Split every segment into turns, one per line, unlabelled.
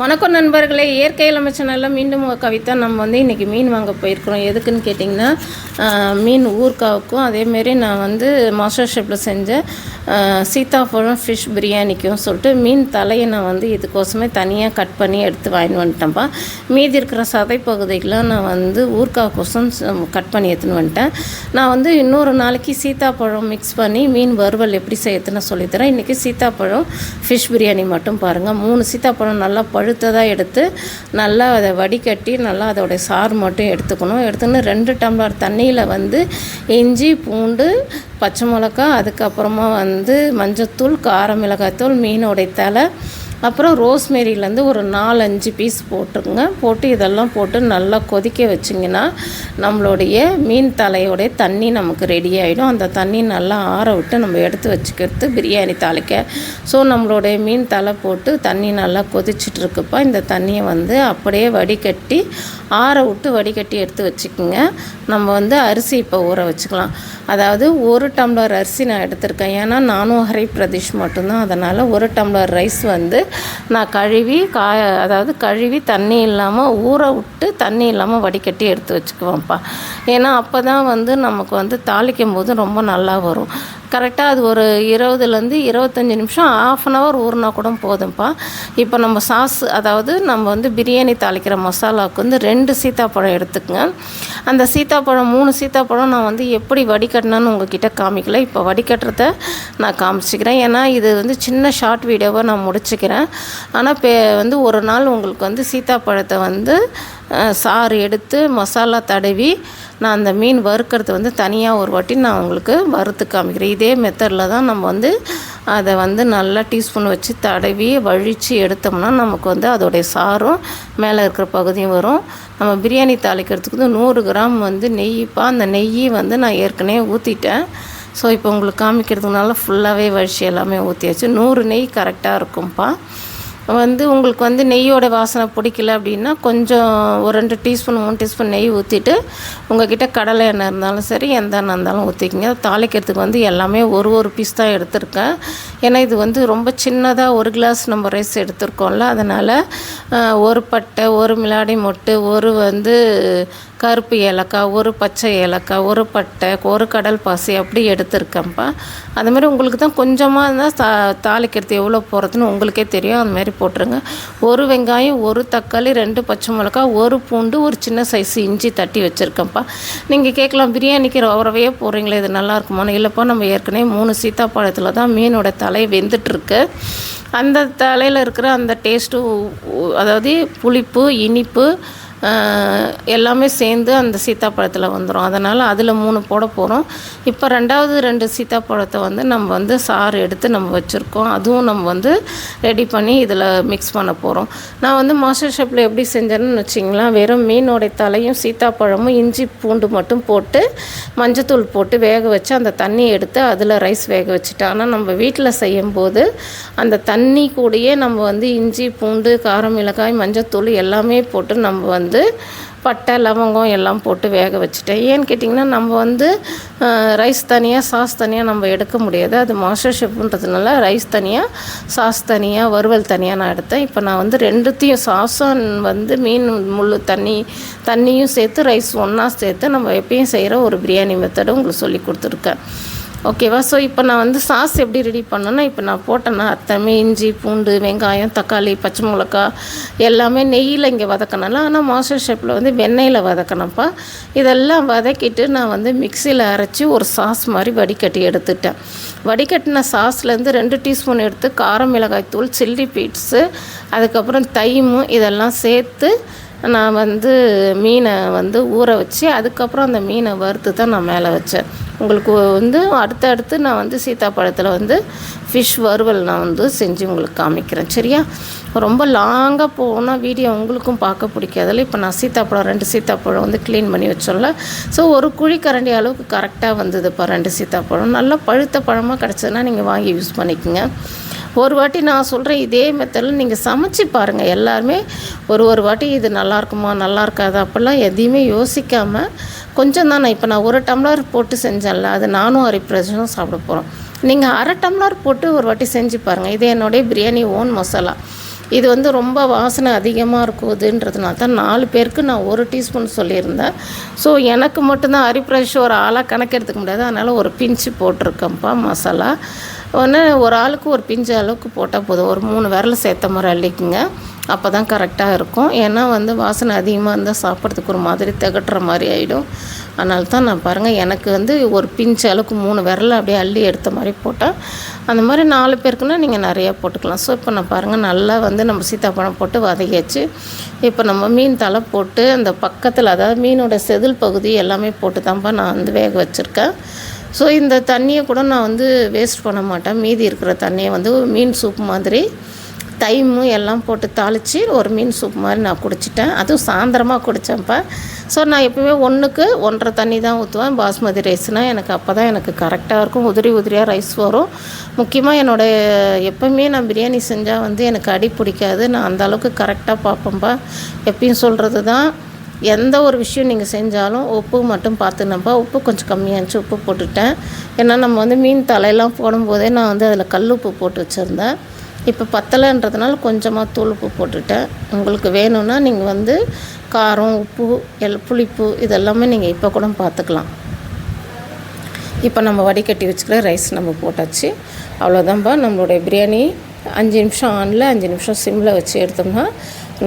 வணக்கம் நண்பர்களே. இயற்கையில் அமைச்சனால மீண்டும் கவிதா நம்ம வந்து இன்றைக்கி மீன் வாங்க போயிருக்கிறோம். எதுக்குன்னு கேட்டிங்கன்னா மீன் ஊர்காவுக்கும் அதேமாரி நான் வந்து மாஸ்டர் ஷெஃப்பில் செஞ்ச சீத்தாப்பழம் சீதாப்பழம் ஃபிஷ் பிரியாணிக்கும் சொல்லிட்டு மீன் தலையை நான் வந்து இதுக்கோசமே தனியாக கட் பண்ணி எடுத்து வாங்கிட்டு வந்துட்டேன்ப்பா. மீதி இருக்கிற சதை பகுதிக்கெலாம் நான் வந்து ஊர்காவுக்கோசம் கட் பண்ணி எடுத்துன்னு வந்துட்டேன். நான் வந்து இன்னொரு நாளைக்கு சீதாப்பழம் மிக்ஸ் பண்ணி மீன் வறுவல் எப்படி செய்யறதுன்னு சொல்லித்தரேன். இன்றைக்கி சீதாப்பழம் ஃபிஷ் பிரியாணி மட்டும் பாருங்கள் மூணு சீதாப்பழம் நல்லா பழுத்ததாக எடுத்து நல்லா அதை வடிகட்டி நல்லா அதோடைய சாறு மட்டும் எடுத்துக்கணும். எடுத்துன்னு ரெண்டு டம்ளர் தண்ணியில் வந்து இஞ்சி பூண்டு பச்சை மிளகா அதுக்கப்புறமா வந்து மஞ்சத்தூள் கார மிளகாய்த்தூள் மீனோடைய தலை அப்புறம் ரோஸ்மேரியிலேருந்து ஒரு நாலஞ்சு பீஸ் போட்டுருங்க. போட்டு இதெல்லாம் போட்டு நல்லா கொதிக்க வச்சிங்கன்னா நம்மளுடைய மீன் தலையோடைய தண்ணி நமக்கு ரெடி ஆகிடும் அந்த தண்ணி நல்லா ஆற விட்டு நம்ம எடுத்து வச்சுக்கிறது பிரியாணி தாளிக்க. ஸோ நம்மளுடைய மீன் தலை போட்டு தண்ணி நல்லா கொதிச்சிட்டுருக்குப்பா இந்த தண்ணியை வந்து அப்படியே வடிகட்டி ஆற விட்டு வடிகட்டி எடுத்து வச்சுக்கோங்க. நம்ம வந்து அரிசி இப்போ ஊற வச்சுக்கலாம். அதாவது ஒரு டம்ளர் அரிசி நான் எடுத்திருக்கேன். ஏன்னா நானும் ஹரி பிரதேஷ் மட்டும்தான். அதனால் ஒரு டம்ளர் ரைஸ் வந்து நான் கழுவி காய அதாவது கழுவி தண்ணி இல்லாமல் ஊற விட்டு தண்ணி இல்லாமல் வடிகட்டி எடுத்து வச்சுக்குவேன்ப்பா ஏன்னா அப்போ தான் வந்து நமக்கு வந்து தாளிக்கும் போது ரொம்ப நல்லா வரும். கரெக்டாக அது ஒரு இருபதுலேருந்து இருபத்தஞ்சி நிமிஷம் ஆஃப் அன் ஹவர் ஊறினா கூட போதும்ப்பா. இப்போ நம்ம சாஸ் அதாவது நம்ம வந்து பிரியாணி தாளிக்கிற மசாலாவுக்கு வந்து ரெண்டு சீத்தாப்பழம் எடுத்துக்கங்க. அந்த சீத்தாப்பழம் மூணு சீத்தாப்பழம் நான் வந்து எப்படி வடிகட்டினேன்னு உங்ககிட்ட காமிக்கல. இப்போ வடிகட்டுறத நான் காமிச்சிக்கிறேன். ஏன்னா இது வந்து சின்ன ஷார்ட் வீடியோவை நான் முடிச்சுக்கிறேன். ஆனால் பே வந்து ஒரு நாள் உங்களுக்கு வந்து சீத்தாப்பழத்தை வந்து சாறு எடுத்து மசாலா தடவி நான் அந்த மீன் வறுக்கிறது வந்து தனியாக ஒரு வாட்டி நான் உங்களுக்கு வறுத்து காமிக்கிறேன். இதே மெத்தடில் தான் நம்ம வந்து அதை வந்து நல்லா டீஸ்பூன் வச்சு தடவி வழித்து எடுத்தோம்னா நமக்கு வந்து அதோடைய சாரும் மேலே இருக்கிற பகுதியும் வரும். நம்ம பிரியாணி தாளிக்கிறதுக்கு வந்து நூறு கிராம் வந்து நெய்ப்பா அந்த நெய்யை வந்து நான் ஏற்கனவே ஊற்றிட்டேன் ஸோ இப்போ உங்களுக்கு காமிக்கிறதுனால ஃபுல்லாகவே வழிச்சு எல்லாமே ஊற்றியாச்சு நூறு நெய் கரெக்டாக இருக்கும்ப்பா. வந்து உங்களுக்கு வந்து நெய்யோட வாசனை பிடிக்கல அப்படின்னா கொஞ்சம் ஒரு ரெண்டு டீஸ்பூன் மூணு டீஸ்பூன் நெய் ஊற்றிட்டு உங்கள்கிட்ட கடலை எண்ணெய் இருந்தாலும் சரி எந்த எண்ணெய் இருந்தாலும் ஊற்றிக்கிங்க தாளிக்கிறதுக்கு வந்து எல்லாமே ஒரு ஒரு பீஸ் தான் எடுத்திருக்கேன். ஏன்னா இது வந்து ரொம்ப சின்னதாக ஒரு கிளாஸ் நம்ம ரைஸ் எடுத்திருக்கோம்ல அதனால் ஒரு பட்டை ஒரு மிளாடி மொட்டு ஒரு வந்து கருப்பு ஏலக்காய் ஒரு பச்சை ஏலக்காய் ஒரு பட்டை ஒரு கடல் பாசி அப்படி எடுத்திருக்கேன்ப்பா. அது மாதிரி உங்களுக்கு தான் கொஞ்சமாக இருந்தால் தா தாளிக்கிறது எவ்வளோ போகிறதுன்னு உங்களுக்கே தெரியும். அதுமாரி போட்டுருங்க. ஒரு வெங்காயம் ஒரு தக்காளி ரெண்டு பச்சை மிளகாய் ஒரு பூண்டு ஒரு சின்ன சைஸ் இஞ்சி தட்டி வச்சுருக்கேன்ப்பா. நீங்கள் கேட்கலாம் பிரியாணிக்கு ரவரவையே போடுறீங்களே இது நல்லா இருக்குமான்னு? இல்லைப்பா நம்ம ஏற்கனவே மூணு சீத்தாப்பழத்தில் தான் மீனோட தலை வெந்துட்டுருக்கு. அந்த தலையில் இருக்கிற அந்த டேஸ்ட்டு அதாவது புளிப்பு இனிப்பு எல்லாமே சேர்ந்து அந்த சீத்தாப்பழத்தில் வந்துடும் அதனால் அதில் மூணு போட போகிறோம் இப்போ ரெண்டாவது ரெண்டு சீத்தாப்பழத்தை வந்து நம்ம வந்து சாறு எடுத்து நம்ம வச்சுருக்கோம். அதுவும் நம்ம வந்து ரெடி பண்ணி இதில் மிக்ஸ் பண்ண போகிறோம் நான் வந்து மாஸ்டர் ஷெஃப்பில் எப்படி செஞ்சேன்னு வச்சிங்களேன் வெறும் மீனோடைய தலையும் சீத்தாப்பழமும் இஞ்சி பூண்டு மட்டும் போட்டு மஞ்சத்தூள் போட்டு வேக வச்சு அந்த தண்ணி எடுத்து அதில் ரைஸ் வேக வச்சுட்டேன். ஆனால் நம்ம வீட்டில் செய்யும்போது அந்த தண்ணி கூடயே நம்ம வந்து இஞ்சி பூண்டு காரம் மிளகாய் மஞ்சத்தூள் எல்லாமே போட்டு நம்ம வந்து வந்து பட்டை லவங்கம் எல்லாம் போட்டு வேக வச்சுட்டேன். ஏன்னு கேட்டிங்கன்னா நம்ம வந்து ரைஸ் தனியாக சாஸ் தனியாக நம்ம எடுக்க முடியாது. அது மாஸ்டர் ஷெஃப்ன்றதுனால ரைஸ் தனியாக சாஸ் தனியாக வறுவல் தனியாக நான் எடுத்தேன். இப்போ நான் வந்து ரெண்டுத்தையும் சாஸும் வந்து மீன் முள் தண்ணி தண்ணியும் சேர்த்து ரைஸ் ஒன்றா சேர்த்து நம்ம எப்பயும் செய்கிற ஒரு பிரியாணி மெத்தடும் உங்களுக்கு சொல்லி கொடுத்துருக்கேன். ஓகேவா? ஸோ இப்போ நான் வந்து சாஸ் எப்படி ரெடி பண்ணேன்னா இப்போ நான் போட்டேன்னா அத்தமே இஞ்சி பூண்டு வெங்காயம் தக்காளி பச்சை மிளகா எல்லாமே நெய்யில் இங்கே வதக்கினால ஆனால் மாஸ்டர் ஷெஃப்பில் வந்து வெண்ணெயில் வதக்கணும்ப்பா. இதெல்லாம் வதக்கிட்டு நான் வந்து மிக்சியில் அரைச்சி ஒரு சாஸ் மாதிரி வடிகட்டி எடுத்துட்டேன். வடிகட்டின சாஸ்லேருந்து ரெண்டு டீஸ்பூன் எடுத்து காரம் மிளகாய் தூள் சில்லி பீட்ஸு அதுக்கப்புறம் தைமும் இதெல்லாம் சேர்த்து நான் வந்து மீனை வந்து ஊற வச்சு அதுக்கப்புறம் அந்த மீனை வறுத்து தான் நான் மேலே வச்சேன். உங்களுக்கு வந்து அடுத்தடுத்து நான் வந்து சீத்தாப்பழத்தில் வந்து ஃபிஷ் வறுவல் நான் வந்து செஞ்சு உங்களுக்கு காமிக்கிறேன். சரியா? ரொம்ப லாங்காக போனால் வீடியோ உங்களுக்கும் பார்க்க பிடிக்காதில்ல. இப்போ நான் சீத்தாப்பழம் ரெண்டு சீத்தாப்பழம் வந்து க்ளீன் பண்ணி வச்சோம்ல. ஸோ ஒரு குழி கரண்டி அளவுக்கு கரெக்டாக வந்ததுப்பா ரெண்டு சீத்தாப்பழம். நல்லா பழுத்த பழமாக கிடச்சதுன்னா நீங்கள் வாங்கி யூஸ் பண்ணிக்கோங்க. ஒரு வாட்டி நான் சொல்கிறேன் இதே மெத்தடில் நீங்கள் சமைச்சு பாருங்கள் எல்லாருமே ஒரு ஒரு வாட்டி இது நல்லா இருக்குமா நல்லா இருக்காது அப்படிலாம் எதையுமே யோசிக்காமல் கொஞ்சம் தான் நான் இப்போ நான் ஒரு டம்ளர் போட்டு செஞ்சேன்ல அது நானும் அரை பிரச்சனும் சாப்பிட போகிறோம் நீங்கள் அரை டம்ளர் போட்டு ஒரு வாட்டி செஞ்சு பாருங்கள் இது என்னுடைய பிரியாணி ஓன் மசாலா. இது வந்து ரொம்ப வாசனை அதிகமாக இருக்குதுன்றதுனால தான் நாலு பேருக்கு நான் ஒரு டீஸ்பூன் சொல்லியிருந்தேன். ஸோ எனக்கு மட்டும்தான் அரிப்ரஷ் ஒரு ஆளாக கணக்கெடுத்துக்க முடியாது. அதனால் ஒரு பிஞ்சு போட்டிருக்கேன்ப்பா மசாலா. ஒன்று ஒரு ஆளுக்கு ஒரு பிஞ்சு அளவுக்கு போட்டால் போதும். ஒரு மூணு விரல் சேர்த்த மாதிரி அள்ளிக்குங்க. அப்போ தான் கரெக்டாக இருக்கும். ஏன்னா வந்து வாசனை அதிகமாக இருந்தால் சாப்பிட்றதுக்கு ஒரு மாதிரி திகட்டுற மாதிரி ஆகிடும் அதனால தான் நான் பாருங்கள் எனக்கு வந்து ஒரு பிஞ்சு அளவுக்கு மூணு விரல் அப்படியே அள்ளி எடுத்த மாதிரி போட்டால் அந்த மாதிரி நாலு பேருக்குன்னா நீங்கள் நிறையா போட்டுக்கலாம். ஸோ இப்போ நான் பாருங்கள் நல்லா வந்து நம்ம சீத்தாப்பழம் போட்டு வதக்கியாச்சு. இப்போ நம்ம மீன் தலை போட்டு அந்த பக்கத்தில் அதாவது மீனோட செதில் பகுதி எல்லாமே போட்டு தான்ப்பா நான் வந்து வேக வச்சுருக்கேன். ஸோ இந்த தண்ணியை கூட நான் வந்து வேஸ்ட் பண்ண மாட்டேன். மீதி இருக்கிற தண்ணியை வந்து மீன் சூப் மாதிரி தைமு எல்லாம் போட்டு தாளித்து ஒரு மீன் சூப் மாதிரி நான் குடிச்சிட்டேன். அதுவும் சாயந்தரமாக குடித்தேன்ப்பா ஸோ நான் எப்பவுமே ஒன்றுக்கு ஒன்றரை தண்ணி தான் ஊற்றுவேன் பாஸ்மதி ரைஸ்னால் எனக்கு அப்போ தான் எனக்கு கரெக்டாக இருக்கும். உதிரி உதிரியாக ரைஸ் வரும். முக்கியமாக என்னோடய எப்போவுமே நான் பிரியாணி செஞ்சால் வந்து எனக்கு அடி பிடிக்காது. நான் அந்தளவுக்கு கரெக்டாக பார்ப்பேன்ப்பா எப்பயும் சொல்கிறது தான் எந்த ஒரு விஷயம் நீங்கள் செஞ்சாலும் உப்பு மட்டும் பார்த்துனப்பா உப்பு கொஞ்சம் கம்மியாச்சு உப்பு போட்டுட்டேன் ஏன்னா நம்ம வந்து மீன் தலையெல்லாம் போடும்போதே நான் வந்து அதில் கல் உப்பு போட்டு வச்சுருந்தேன். இப்போ பத்தலைன்றதுனால கொஞ்சமாக தூள் உப்பு போட்டுட்டேன் உங்களுக்கு வேணும்னா நீங்கள் வந்து காரம் உப்பு எல் புளிப்பு இதெல்லாமே நீங்கள் இப்போ கூட பார்த்துக்கலாம். இப்போ நம்ம வடிகட்டி வச்சுக்கிற ரைஸ் நம்ம போட்டாச்சு. அவ்வளோதான்ப்பா நம்மளுடைய பிரியாணி அஞ்சு நிமிஷம் ஆனில் அஞ்சு நிமிஷம் சிம்மில் வச்சு எடுத்தோம்னா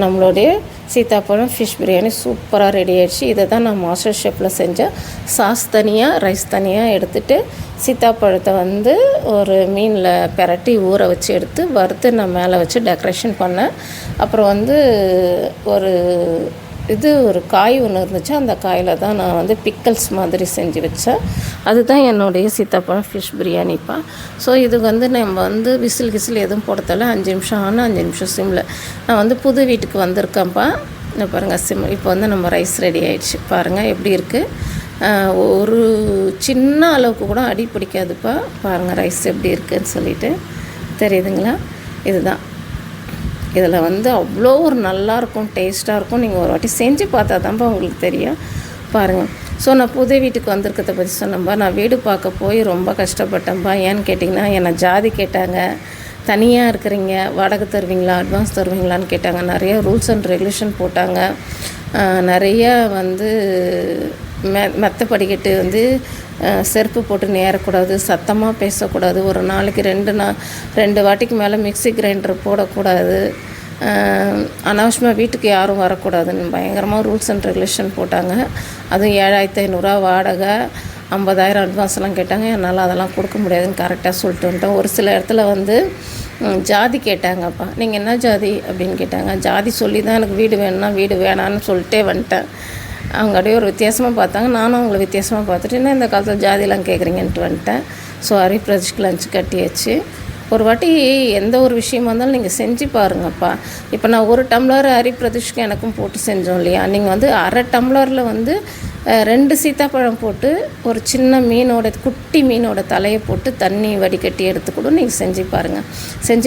நம்மளுடைய சீத்தாப்பழம் ஃபிஷ் பிரியாணி சூப்பராக ரெடி ஆயிடுச்சு. இதை தான் நான் மாஸ்டர் ஷெஃப்பில் செஞ்சேன் சாஸ் தனியாக ரைஸ் தனியாக எடுத்துகிட்டு சீத்தாப்பழத்தை வந்து ஒரு மீனில் பெரட்டி ஊற வச்சு எடுத்து வறுத்து நான் மேலே வச்சு டெக்கரேஷன் பண்ணேன். அப்புறம் வந்து ஒரு இது ஒரு காய் ஒன்று இருந்துச்சு. அந்த காயில் தான் நான் வந்து பிக்கல்ஸ் மாதிரி செஞ்சு வச்சேன். அதுதான் என்னுடைய சீத்தாப்பழம் ஃபிஷ் பிரியாணிப்பா. ஸோ இதுக்கு வந்து நம்ம வந்து விசில் கிசில் எதுவும் போடுறதில்ல அஞ்சு நிமிஷம் ஆனால் அஞ்சு நிமிஷம் சிம்மில் நான் வந்து புது வீட்டுக்கு வந்திருக்கேன்ப்பா. இந்த பாருங்கள் சிம் இப்போ வந்து நம்ம ரைஸ் ரெடி ஆகிடுச்சு பாருங்கள் எப்படி இருக்குது ஒரு சின்ன அளவுக்கு கூட அடி பிடிக்காதுப்பா. பாருங்கள் ரைஸ் எப்படி இருக்குதுன்னு சொல்லிட்டு. தெரியுதுங்களா? இதுதான். இதில் வந்து அவ்வளோ ஒரு நல்லாயிருக்கும் டேஸ்ட்டாக இருக்கும் நீங்கள் ஒரு வாட்டி செஞ்சு பார்த்தா தான்ப்பா உங்களுக்கு தெரியும். பாருங்கள் ஸோ நான் புது வீட்டுக்கு வந்திருக்கிறத பற்றி சொன்னேன்ப்பா நான் வீடு பார்க்க போய் ரொம்ப கஷ்டப்பட்டேன்ப்பா ஏன்னு கேட்டிங்கன்னா என்னை ஜாதி கேட்டாங்க. தனியாக இருக்கிறீங்க. வாடகை தருவீங்களா? அட்வான்ஸ் தருவீங்களான்னு கேட்டாங்க. நிறைய ரூல்ஸ் அண்ட் ரெகுலேஷன் போட்டாங்க. நிறைய வந்து மெ மெத்த படிக்கட்டு வந்து செருப்பு போட்டு நேரக்கூடாது சத்தமாக பேசக்கூடாது ஒரு நாளைக்கு ரெண்டு நா ரெண்டு வாட்டிக்கு மேலே மிக்ஸி கிரைண்டர் போடக்கூடாது. அனாவசியமாக வீட்டுக்கு யாரும் வரக்கூடாதுன்னு பயங்கரமாக ரூல்ஸ் அண்ட் ரெகுலேஷன் போட்டாங்க. அதுவும் ஏழாயிரத்தி ஐநூறுரூவா வாடகை ஐம்பதாயிரம் அட்வான்ஸ்லாம் கேட்டாங்க. என்னால் அதெல்லாம் கொடுக்க முடியாதுன்னு கரெக்டாக சொல்லிட்டு வந்துட்டோம். ஒரு சில இடத்துல வந்து ஜாதி கேட்டாங்கப்பா. நீங்கள் என்ன ஜாதி? அப்படின்னு கேட்டாங்க. ஜாதி சொல்லி தான் எனக்கு வீடு வேணும்னா வீடு வேணான்னு சொல்லிட்டே வந்துட்டேன். அவங்க அப்படியே ஒரு வித்தியாசமாக பார்த்தாங்க. நானும் அவங்கள வித்தியாசமாக பார்த்துட்டு என்ன இந்த காலத்தில் ஜாதிலாம் கேட்குறீங்கன்ட்டு வந்துட்டேன். ஸோ ஹரி பிரதேஷ்க்கு லஞ்ச் கட்டியாச்சு. ஒரு வாட்டி எந்த ஒரு விஷயமா இருந்தாலும் நீங்கள் செஞ்சு பாருங்கப்பா. இப்போ நான் ஒரு டம்ளர் ஹரிப்பிரதிஷ்க்கு எனக்கும் போட்டு செஞ்சோம் இல்லையா? நீங்கள் வந்து அரை டம்ளரில் வந்து ரெண்டு சீத்தாப்பழம் போட்டு ஒரு சின்ன மீனோட குட்டி மீனோட தலையை போட்டு தண்ணி வடிகட்டி எடுத்து கூட நீங்கள் செஞ்சு பாருங்கள் செஞ்சு